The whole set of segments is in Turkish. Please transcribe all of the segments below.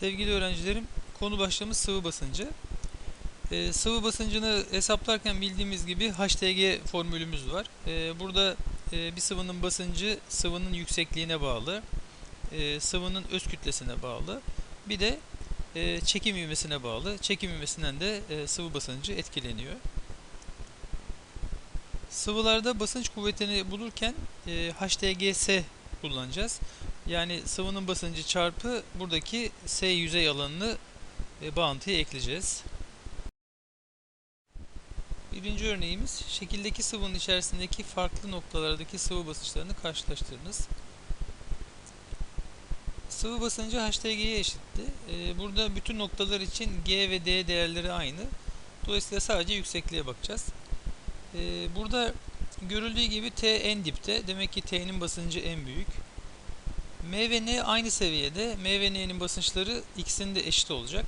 Sevgili öğrencilerim, konu başlığımız sıvı basıncı. Ee, sıvı basıncını hesaplarken bildiğimiz gibi HTG formülümüz var. Ee, burada e, bir sıvının basıncı sıvının yüksekliğine bağlı, e, sıvının öz kütlesine bağlı, bir de e, çekim ivmesine bağlı. Çekim ivmesinden de e, sıvı basıncı etkileniyor. Sıvılarda basınç kuvvetini bulurken e, HTGS kullanacağız. Yani sıvının basıncı çarpı buradaki S yüzey alanını e, bağıntıya ekleyeceğiz. Birinci örneğimiz şekildeki sıvının içerisindeki farklı noktalardaki sıvı basınçlarını karşılaştırınız. Sıvı basıncı HTG'ye eşitti. E, burada bütün noktalar için G ve D değerleri aynı. Dolayısıyla sadece yüksekliğe bakacağız. E, burada görüldüğü gibi T en dipte. Demek ki T'nin basıncı en büyük. M ve N aynı seviyede. M ve N'nin basınçları ikisinin de eşit olacak.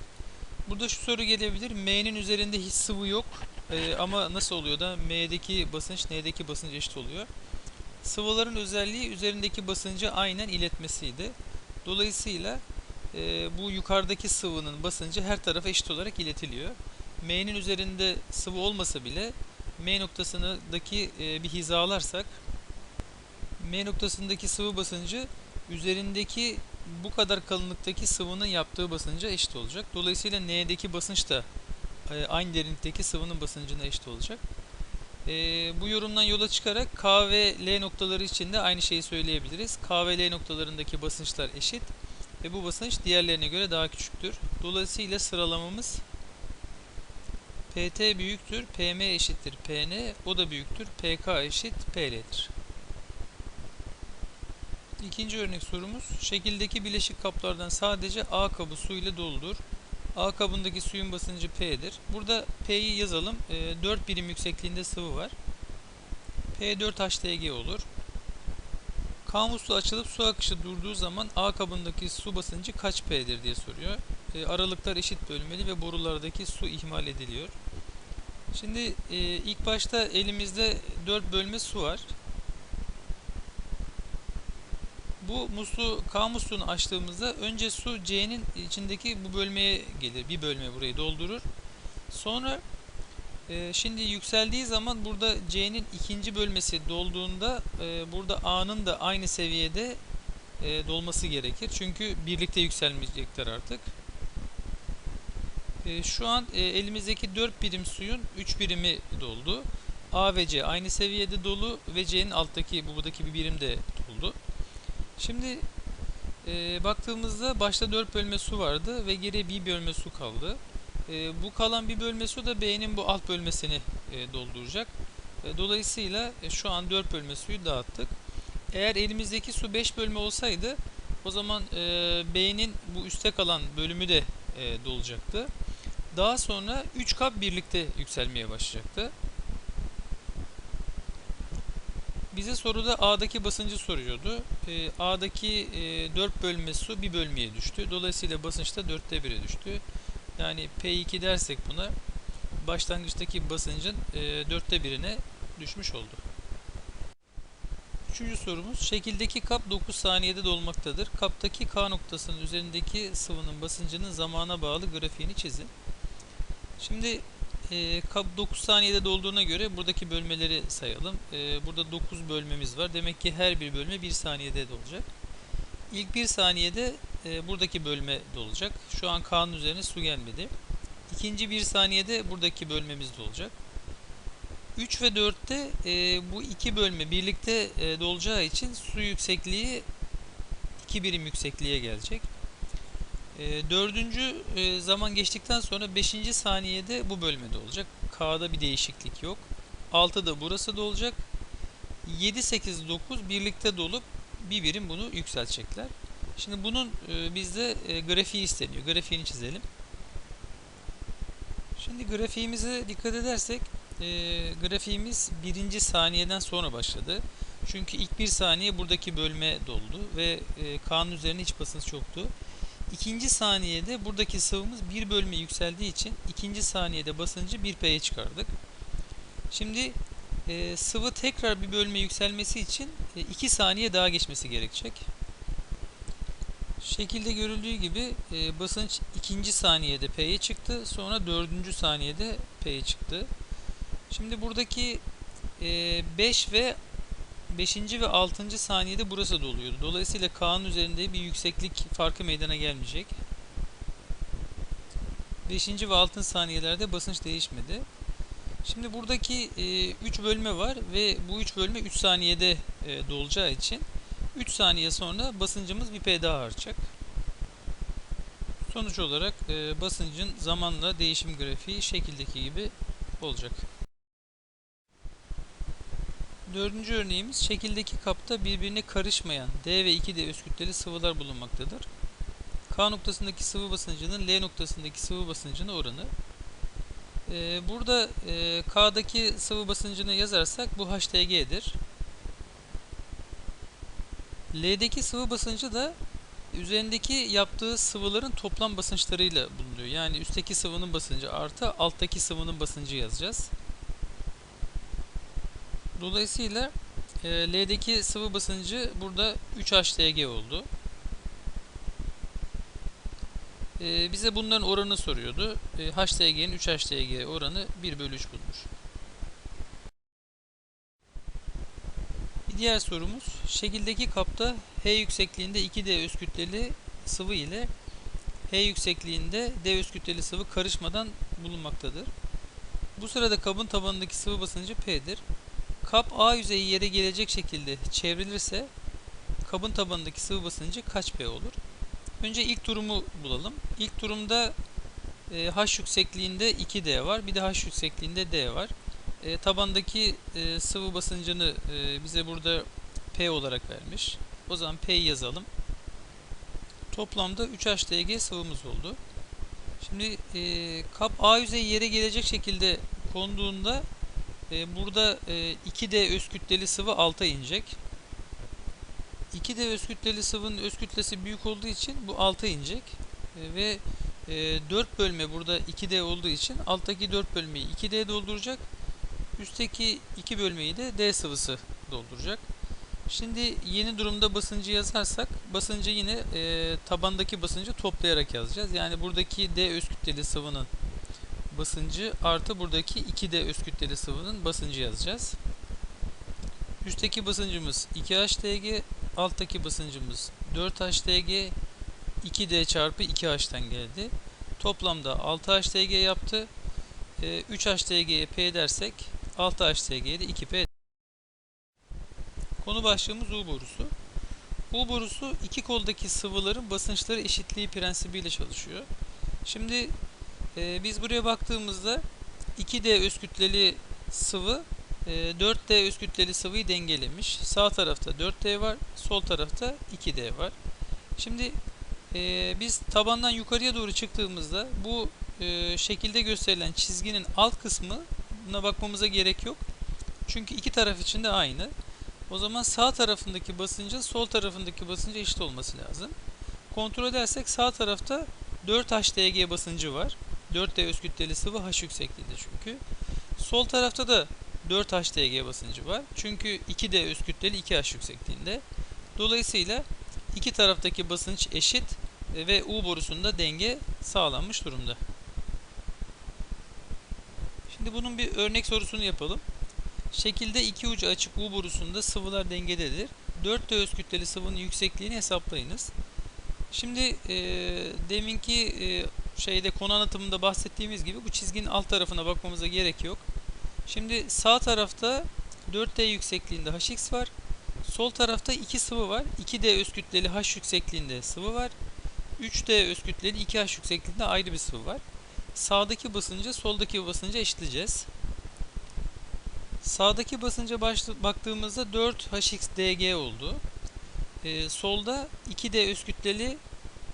Burada şu soru gelebilir. M'nin üzerinde hiç sıvı yok. Ee, ama nasıl oluyor da M'deki basınç N'deki basınç eşit oluyor. Sıvıların özelliği üzerindeki basıncı aynen iletmesiydi. Dolayısıyla e, bu yukarıdaki sıvının basıncı her tarafa eşit olarak iletiliyor. M'nin üzerinde sıvı olmasa bile M noktasındaki e, bir hizalarsak M noktasındaki sıvı basıncı üzerindeki bu kadar kalınlıktaki sıvının yaptığı basınca eşit olacak. Dolayısıyla N'deki basınç da e, aynı derinlikteki sıvının basıncına eşit olacak. E, bu yorumdan yola çıkarak K ve L noktaları için de aynı şeyi söyleyebiliriz. K ve L noktalarındaki basınçlar eşit ve bu basınç diğerlerine göre daha küçüktür. Dolayısıyla sıralamamız PT büyüktür, PM eşittir PN, o da büyüktür, PK eşit PL'dir. İkinci örnek sorumuz. Şekildeki bileşik kaplardan sadece A kabı su ile doludur. A kabındaki suyun basıncı P'dir. Burada P'yi yazalım. E, 4 birim yüksekliğinde sıvı var. P4 HTG olur. K musluğu açılıp su akışı durduğu zaman A kabındaki su basıncı kaç P'dir diye soruyor. E, aralıklar eşit bölünmeli ve borulardaki su ihmal ediliyor. Şimdi e, ilk başta elimizde 4 bölme su var. Bu musluğu, K musluğunu açtığımızda önce su C'nin içindeki bu bölmeye gelir. Bir bölme burayı doldurur. Sonra e, şimdi yükseldiği zaman burada C'nin ikinci bölmesi dolduğunda e, burada A'nın da aynı seviyede e, dolması gerekir. Çünkü birlikte yükselmeyecekler artık. E, şu an e, elimizdeki 4 birim suyun 3 birimi doldu. A ve C aynı seviyede dolu ve C'nin alttaki bu buradaki bir birim de. Şimdi e, baktığımızda başta 4 bölme su vardı ve geriye bir bölme su kaldı. E, bu kalan bir bölme su da B'nin bu alt bölmesini e, dolduracak. E, dolayısıyla e, şu an 4 bölme suyu dağıttık. Eğer elimizdeki su 5 bölme olsaydı o zaman e, B'nin bu üstte kalan bölümü de e, dolacaktı. Daha sonra 3 kap birlikte yükselmeye başlayacaktı. Bize soruda A'daki basıncı soruyordu. E, A'daki e, 4 bölme su bir bölmeye düştü. Dolayısıyla basınç da 4'te 1'e düştü. Yani P2 dersek buna başlangıçtaki basıncın e, 4'te 1'ine düşmüş oldu. Üçüncü sorumuz. Şekildeki kap 9 saniyede dolmaktadır. Kaptaki K noktasının üzerindeki sıvının basıncının zamana bağlı grafiğini çizin. Şimdi e, kap 9 saniyede dolduğuna göre buradaki bölmeleri sayalım. E, burada 9 bölmemiz var. Demek ki her bir bölme 1 saniyede dolacak. İlk 1 saniyede e, buradaki bölme dolacak. Şu an K'nın üzerine su gelmedi. İkinci 1 saniyede buradaki bölmemiz dolacak. 3 ve 4'te e, bu iki bölme birlikte e, dolacağı için su yüksekliği 2 birim yüksekliğe gelecek. E, dördüncü e, zaman geçtikten sonra 5. saniyede bu bölmede olacak. K'da bir değişiklik yok. 6'da burası da olacak. 7, 8, 9 birlikte dolup bir birim bunu yükseltecekler. Şimdi bunun e, bizde e, grafiği isteniyor. Grafiğini çizelim. Şimdi grafiğimize dikkat edersek e, grafiğimiz birinci saniyeden sonra başladı. Çünkü ilk bir saniye buradaki bölme doldu ve e, K'nın üzerine hiç basınç yoktu. İkinci saniyede buradaki sıvımız bir bölme yükseldiği için ikinci saniyede basıncı 1P'ye çıkardık. Şimdi e, sıvı tekrar bir bölme yükselmesi için 2 e, saniye daha geçmesi gerekecek. Şekilde görüldüğü gibi e, basınç ikinci saniyede P'ye çıktı. Sonra dördüncü saniyede P'ye çıktı. Şimdi buradaki e, 5 ve 5. ve 6. saniyede burası doluyordu. Dolayısıyla K'nın üzerinde bir yükseklik farkı meydana gelmeyecek. 5. ve 6. saniyelerde basınç değişmedi. Şimdi buradaki 3 bölme var ve bu 3 bölme 3 saniyede e, dolacağı için 3 saniye sonra basıncımız bir P daha artacak. Sonuç olarak e, basıncın zamanla değişim grafiği şekildeki gibi olacak. Dördüncü örneğimiz şekildeki kapta birbirine karışmayan D ve 2D öz kütleli sıvılar bulunmaktadır. K noktasındaki sıvı basıncının L noktasındaki sıvı basıncına oranı. Ee, burada e, K'daki sıvı basıncını yazarsak bu HTG'dir. L'deki sıvı basıncı da üzerindeki yaptığı sıvıların toplam basınçlarıyla bulunuyor. Yani üstteki sıvının basıncı artı alttaki sıvının basıncı yazacağız. Dolayısıyla e, L'deki sıvı basıncı burada 3 HTG oldu. E, bize bunların oranını soruyordu. E, HTG'nin 3 HTG oranı 1 bölü 3 bulmuş. Bir diğer sorumuz, şekildeki kapta H yüksekliğinde 2D öz kütleli sıvı ile H yüksekliğinde D öz kütleli sıvı karışmadan bulunmaktadır. Bu sırada kabın tabanındaki sıvı basıncı P'dir. Kap A yüzeyi yere gelecek şekilde çevrilirse kabın tabanındaki sıvı basıncı kaç P olur? Önce ilk durumu bulalım. İlk durumda e, H yüksekliğinde 2D var. Bir de H yüksekliğinde D var. E, tabandaki e, sıvı basıncını e, bize burada P olarak vermiş. O zaman P'yi yazalım. Toplamda 3 HTG sıvımız oldu. Şimdi e, kap A yüzeyi yere gelecek şekilde konduğunda e, burada e, 2D öz kütleli sıvı alta inecek. 2D öz kütleli sıvının öz kütlesi büyük olduğu için bu alta inecek. E, ve e, 4 bölme burada 2D olduğu için alttaki 4 bölmeyi 2D dolduracak. Üstteki 2 bölmeyi de D sıvısı dolduracak. Şimdi yeni durumda basıncı yazarsak basıncı yine e, tabandaki basıncı toplayarak yazacağız. Yani buradaki D öz kütleli sıvının basıncı artı buradaki 2D öz kütleli sıvının basıncı yazacağız. Üstteki basıncımız 2HTG, alttaki basıncımız 4HTG, 2D çarpı 2H'ten geldi. Toplamda 6HTG yaptı. E, 3HTG'ye P dersek 6HTG'ye de 2P. Konu başlığımız U borusu. U borusu iki koldaki sıvıların basınçları eşitliği prensibiyle çalışıyor. Şimdi e, biz buraya baktığımızda 2D öz kütleli sıvı e, 4D öz kütleli sıvıyı dengelemiş. Sağ tarafta 4D var, sol tarafta 2D var. Şimdi e, biz tabandan yukarıya doğru çıktığımızda bu e, şekilde gösterilen çizginin alt kısmına bakmamıza gerek yok. Çünkü iki taraf için de aynı. O zaman sağ tarafındaki basıncın sol tarafındaki basınca eşit olması lazım. Kontrol edersek sağ tarafta 4 HTG basıncı var. 4D öz kütleli sıvı H yüksekliğinde çünkü. Sol tarafta da 4 HTG basıncı var. Çünkü 2D öz kütleli 2H yüksekliğinde. Dolayısıyla iki taraftaki basınç eşit ve U borusunda denge sağlanmış durumda. Şimdi bunun bir örnek sorusunu yapalım. Şekilde iki ucu açık U borusunda sıvılar dengededir. 4D öz kütleli sıvının yüksekliğini hesaplayınız. Şimdi e, deminki e, şeyde konu anlatımında bahsettiğimiz gibi bu çizginin alt tarafına bakmamıza gerek yok. Şimdi sağ tarafta 4D yüksekliğinde Hx var. Sol tarafta iki sıvı var. 2D öz kütleli H yüksekliğinde sıvı var. 3D öz kütleli 2H yüksekliğinde ayrı bir sıvı var. Sağdaki basıncı soldaki basınca eşitleyeceğiz. Sağdaki basınca baktığımızda 4 HXDG oldu. Ee, solda 2D öz kütleli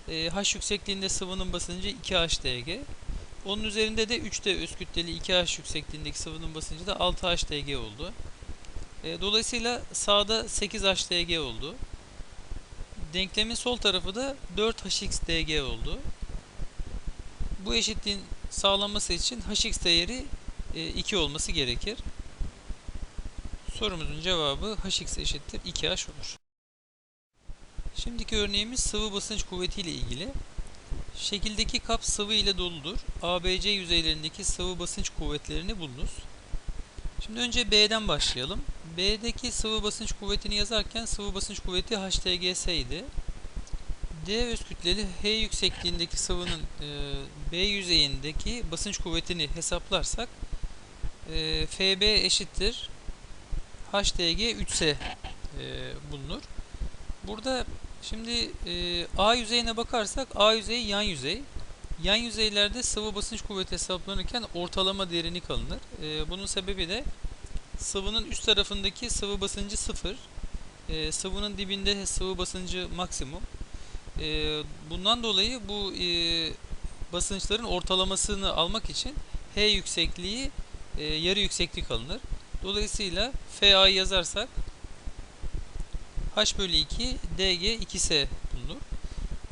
H yüksekliğinde sıvının basıncı 2HDG. Onun üzerinde de 3D öz kütleli 2H yüksekliğindeki sıvının basıncı da 6HDG oldu. E, dolayısıyla sağda 8HDG oldu. Denklemin sol tarafı da 4HXDG oldu. Bu eşitliğin sağlanması için Hx değeri e, 2 olması gerekir. Sorumuzun cevabı Hx eşittir 2H olur. Şimdiki örneğimiz sıvı basınç kuvveti ile ilgili. Şekildeki kap sıvı ile doludur. ABC yüzeylerindeki sıvı basınç kuvvetlerini bulunuz. Şimdi önce B'den başlayalım. B'deki sıvı basınç kuvvetini yazarken sıvı basınç kuvveti HTGS idi. D öz kütleli H yüksekliğindeki sıvının e, B yüzeyindeki basınç kuvvetini hesaplarsak e, FB eşittir HTG 3S e, bulunur. Burada şimdi e, A yüzeyine bakarsak A yüzeyi yan yüzey. Yan yüzeylerde sıvı basınç kuvveti hesaplanırken ortalama derinlik alınır. E, bunun sebebi de sıvının üst tarafındaki sıvı basıncı sıfır. E, sıvının dibinde sıvı basıncı maksimum. E, bundan dolayı bu e, basınçların ortalamasını almak için H yüksekliği e, yarı yükseklik alınır. Dolayısıyla FA'yı yazarsak H bölü 2 DG 2S bulunur.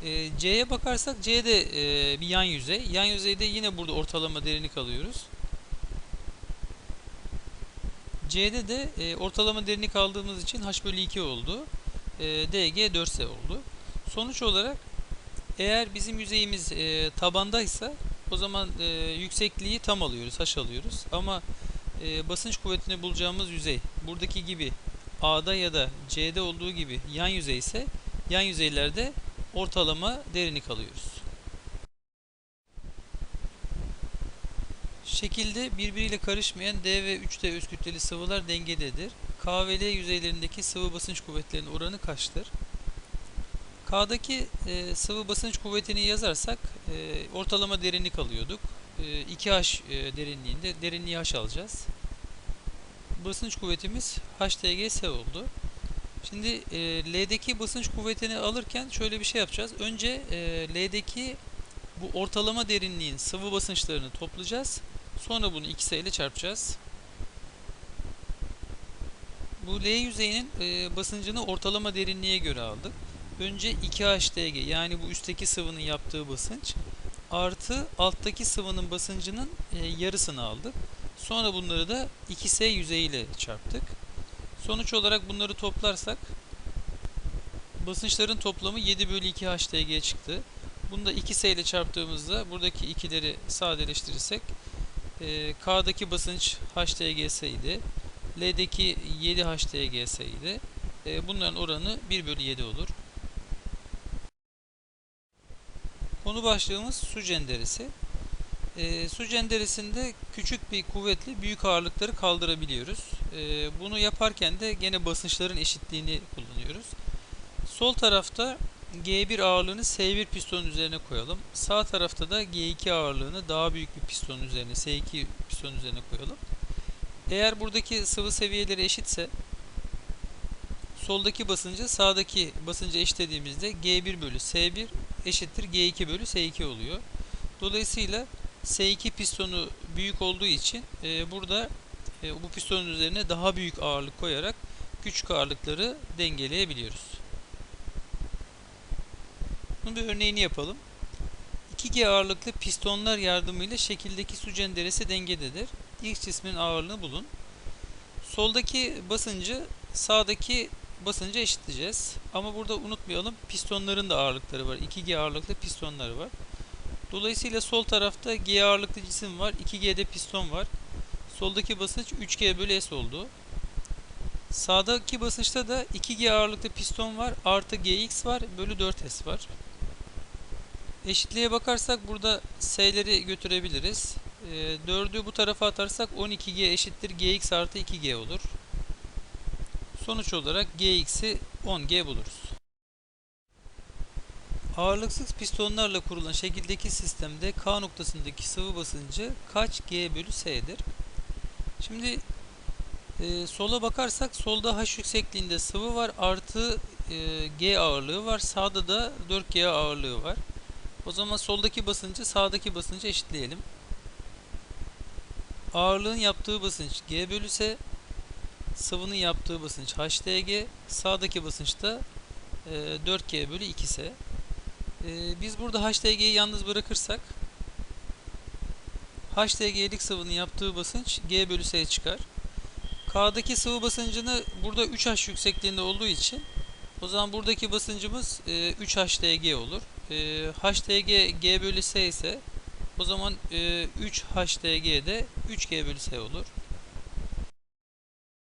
E, C'ye bakarsak C de e, bir yan yüzey. Yan yüzeyde yine burada ortalama derinlik alıyoruz. C'de de e, ortalama derinlik aldığımız için H bölü 2 oldu. E, DG 4S oldu. Sonuç olarak eğer bizim yüzeyimiz e, tabandaysa o zaman yüksekliği tam alıyoruz, H alıyoruz. Ama basınç kuvvetini bulacağımız yüzey buradaki gibi A'da ya da C'de olduğu gibi yan yüzey ise yan yüzeylerde ortalama derinlik alıyoruz. Şekilde birbiriyle karışmayan D ve 3D öz kütleli sıvılar dengededir. K ve L yüzeylerindeki sıvı basınç kuvvetlerinin oranı kaçtır? K'daki e, sıvı basınç kuvvetini yazarsak e, ortalama derinlik alıyorduk. E, 2H e, derinliğinde derinliği H alacağız. Basınç kuvvetimiz HTGS oldu. Şimdi e, L'deki basınç kuvvetini alırken şöyle bir şey yapacağız. Önce e, L'deki bu ortalama derinliğin sıvı basınçlarını toplayacağız. Sonra bunu 2S ile çarpacağız. Bu L yüzeyinin e, basıncını ortalama derinliğe göre aldık. Önce 2HTG yani bu üstteki sıvının yaptığı basınç artı alttaki sıvının basıncının e, yarısını aldık. Sonra bunları da 2S yüzeyiyle çarptık. Sonuç olarak bunları toplarsak basınçların toplamı 7 bölü 2 HTG çıktı. Bunu da 2S ile çarptığımızda buradaki ikileri sadeleştirirsek e, K'daki basınç HTGS idi. L'deki 7 HTGS idi. E, bunların oranı 1 bölü 7 olur. Konu başlığımız su cenderesi. E, su cenderesinde küçük bir kuvvetle büyük ağırlıkları kaldırabiliyoruz. E, bunu yaparken de gene basınçların eşitliğini kullanıyoruz. Sol tarafta G1 ağırlığını S1 pistonun üzerine koyalım. Sağ tarafta da G2 ağırlığını daha büyük bir pistonun üzerine S2 pistonun üzerine koyalım. Eğer buradaki sıvı seviyeleri eşitse soldaki basıncı sağdaki basıncı eşitlediğimizde G1 bölü S1 eşittir G2 bölü S2 oluyor. Dolayısıyla S2 pistonu büyük olduğu için e, burada e, bu pistonun üzerine daha büyük ağırlık koyarak küçük ağırlıkları dengeleyebiliyoruz. Bunun bir örneğini yapalım. 2G ağırlıklı pistonlar yardımıyla şekildeki su cenderesi dengededir. X cisminin ağırlığını bulun. Soldaki basıncı sağdaki basıncı eşitleyeceğiz. Ama burada unutmayalım pistonların da ağırlıkları var. 2G ağırlıklı pistonları var. Dolayısıyla sol tarafta G ağırlıklı cisim var. 2G'de piston var. Soldaki basınç 3G bölü S oldu. Sağdaki basınçta da 2G ağırlıklı piston var. Artı GX var. Bölü 4S var. Eşitliğe bakarsak burada S'leri götürebiliriz. E, 4'ü bu tarafa atarsak 12G eşittir GX artı 2G olur. Sonuç olarak GX'i 10G buluruz. Ağırlıksız pistonlarla kurulan şekildeki sistemde K noktasındaki sıvı basıncı kaç G bölü S'dir? Şimdi e, sola bakarsak solda H yüksekliğinde sıvı var artı e, G ağırlığı var. Sağda da 4G ağırlığı var. O zaman soldaki basıncı sağdaki basıncı eşitleyelim. Ağırlığın yaptığı basınç G bölü S, sıvının yaptığı basınç HDG, sağdaki basınç da e, 4G bölü 2S. E, biz burada HDG'yi yalnız bırakırsak HDG'lik sıvının yaptığı basınç G bölü S çıkar. K'daki sıvı basıncını burada 3H yüksekliğinde olduğu için O zaman buradaki basıncımız e, 3 HTG olur. E, HTG G bölü S ise o zaman e, 3 HTG de 3 G bölü S olur.